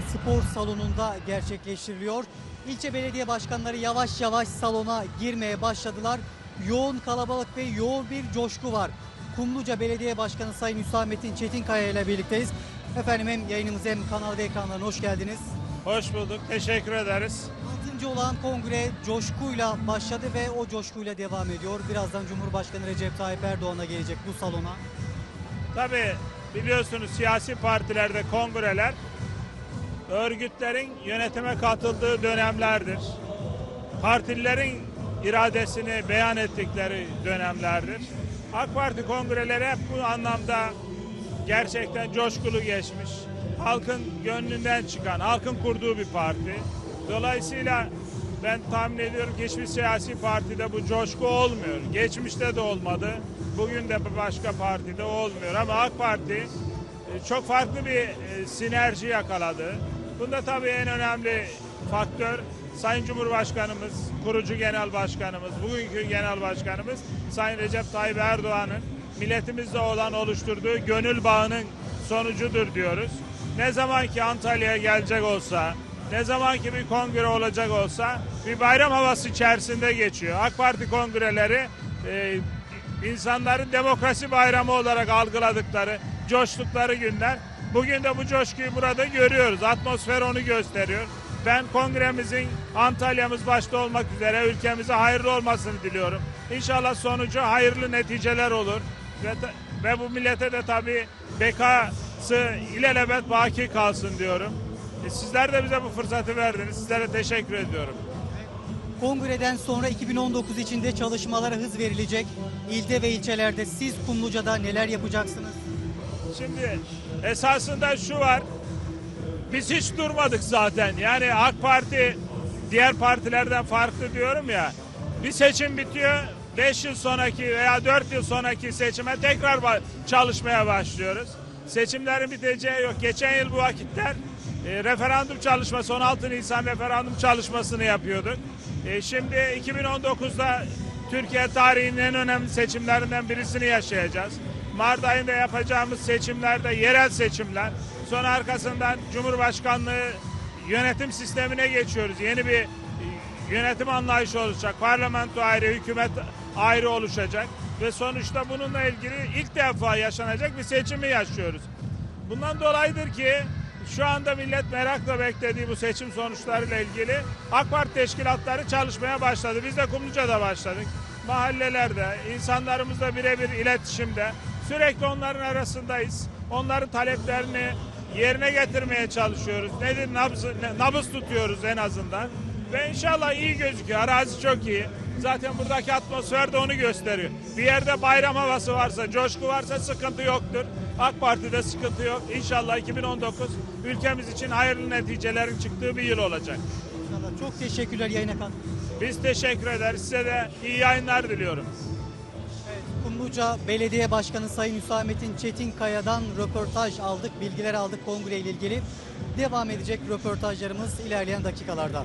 spor salonunda gerçekleştiriliyor. İlçe belediye başkanları yavaş yavaş salona girmeye başladılar. Yoğun kalabalık ve yoğun bir coşku var. Kumluca Belediye Başkanı Sayın Hüsamettin Çetinkaya ile birlikteyiz. Efendim hem yayınımıza hem kanal ve ekranlarına hoş geldiniz. Hoş bulduk. Teşekkür ederiz. 6. olan kongre coşkuyla başladı ve o coşkuyla devam ediyor. Birazdan Cumhurbaşkanı Recep Tayyip Erdoğan'a gelecek bu salona. Tabii biliyorsunuz siyasi partilerde kongreler örgütlerin yönetime katıldığı dönemlerdir. Partililerin iradesini beyan ettikleri dönemlerdir. AK Parti kongreleri hep bu anlamda gerçekten coşkulu geçmiş. Halkın gönlünden çıkan, halkın kurduğu bir parti. Dolayısıyla ben tahmin ediyorum ki hiçbir siyasi partide bu coşku olmuyor. Geçmişte de olmadı. Bugün de başka partide olmuyor. Ama AK Parti e, çok farklı bir e, sinerji yakaladı. Bunda tabii en önemli faktör Sayın Cumhurbaşkanımız, kurucu genel başkanımız, bugünkü genel başkanımız Sayın Recep Tayyip Erdoğan'ın milletimizle olan oluşturduğu gönül bağının sonucudur diyoruz. Ne zaman ki Antalya'ya gelecek olsa, ne zaman ki bir kongre olacak olsa bir bayram havası içerisinde geçiyor. AK Parti kongreleri e, insanların demokrasi bayramı olarak algıladıkları, coştukları günler. Bugün de bu coşkuyu burada görüyoruz. Atmosfer onu gösteriyor. Ben kongremizin Antalya'mız başta olmak üzere ülkemize hayırlı olmasını diliyorum. İnşallah sonucu hayırlı neticeler olur. Ve, ve bu millete de tabii bekası ilelebet baki kalsın diyorum. E, Sizler de bize bu fırsatı verdiniz. Sizlere teşekkür ediyorum. Kongreden sonra 2019 içinde çalışmalara hız verilecek. İlde ve ilçelerde siz Kumluca'da neler yapacaksınız? Şimdi esasında şu var. Biz hiç durmadık zaten. Yani AK Parti diğer partilerden farklı diyorum ya. Bir seçim bitiyor. 5 yıl sonraki veya 4 yıl sonraki seçime tekrar çalışmaya başlıyoruz. Seçimlerin biteceği yok. Geçen yıl bu vakitler e, referandum çalışması 16 Nisan referandum çalışmasını yapıyorduk. E, şimdi 2019'da Türkiye tarihinin en önemli seçimlerinden birisini yaşayacağız. Mart ayında yapacağımız seçimlerde yerel seçimler. Sonra arkasından Cumhurbaşkanlığı yönetim sistemine geçiyoruz. Yeni bir yönetim anlayışı olacak. Parlamento ayrı, hükümet ayrı oluşacak. Ve sonuçta bununla ilgili ilk defa yaşanacak bir seçimi yaşıyoruz. Bundan dolayıdır ki şu anda millet merakla beklediği bu seçim sonuçlarıyla ilgili AK Parti teşkilatları çalışmaya başladı. Biz de Kumluca'da başladık. Mahallelerde, insanlarımızla birebir iletişimde sürekli onların arasındayız. Onların taleplerini yerine getirmeye çalışıyoruz. Nedir nabız, nabız tutuyoruz en azından. Ve inşallah iyi gözüküyor. Arazi çok iyi. Zaten buradaki atmosfer de onu gösteriyor. Bir yerde bayram havası varsa, coşku varsa sıkıntı yoktur. AK Parti'de sıkıntı yok. İnşallah 2019 ülkemiz için hayırlı neticelerin çıktığı bir yıl olacak. İnşallah. Çok teşekkürler yayına katıldığınız. Biz teşekkür ederiz. Size de iyi yayınlar diliyorum. Kumluca Belediye Başkanı Sayın Hüsamettin Çetinkaya'dan röportaj aldık, bilgiler aldık kongre ile ilgili. Devam edecek röportajlarımız ilerleyen dakikalarda.